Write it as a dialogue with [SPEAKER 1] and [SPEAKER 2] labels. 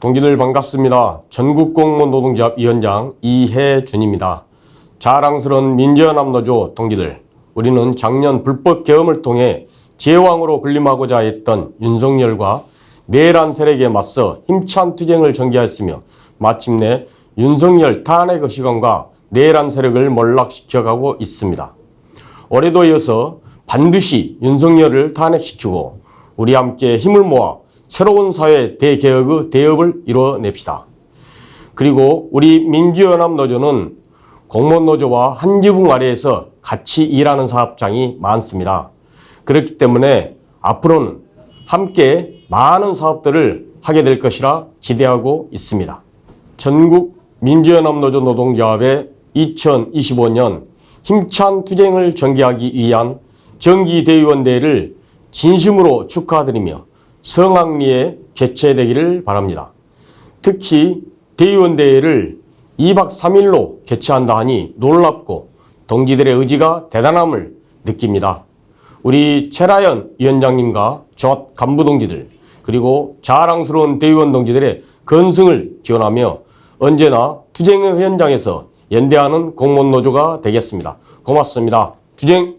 [SPEAKER 1] 동지들 반갑습니다. 전국공무노동조합 위원장 이혜준입니다. 자랑스러운 민주연합노조 동지들, 우리는 작년 불법 계엄을 통해 제왕으로 군림하고자 했던 윤석열과 내란 세력에 맞서 힘찬 투쟁을 전개하였으며 마침내 윤석열 탄핵의 시간과 내란 세력을 몰락시켜가고 있습니다. 올해도 이어서 반드시 윤석열을 탄핵시키고 우리 함께 힘을 모아 새로운 사회 대개혁의 대업을 이뤄냅시다. 그리고 우리 민주연합노조는 공무원노조와 한 지붕 아래에서 같이 일하는 사업장이 많습니다. 그렇기 때문에 앞으로는 함께 많은 사업들을 하게 될 것이라 기대하고 있습니다. 전국 민주연합노조 노동조합의 2025년 힘찬 투쟁을 전개하기 위한 정기대의원대회를 진심으로 축하드리며 성황리에 개최되기를 바랍니다. 특히 대의원대회를 2박 3일로 개최한다 하니 놀랍고 동지들의 의지가 대단함을 느낍니다. 우리 최라연 위원장님과 조 간부 동지들 그리고 자랑스러운 대의원 동지들의 건승을 기원하며 언제나 투쟁의 현장에서 연대하는 공무원 노조가 되겠습니다. 고맙습니다. 투쟁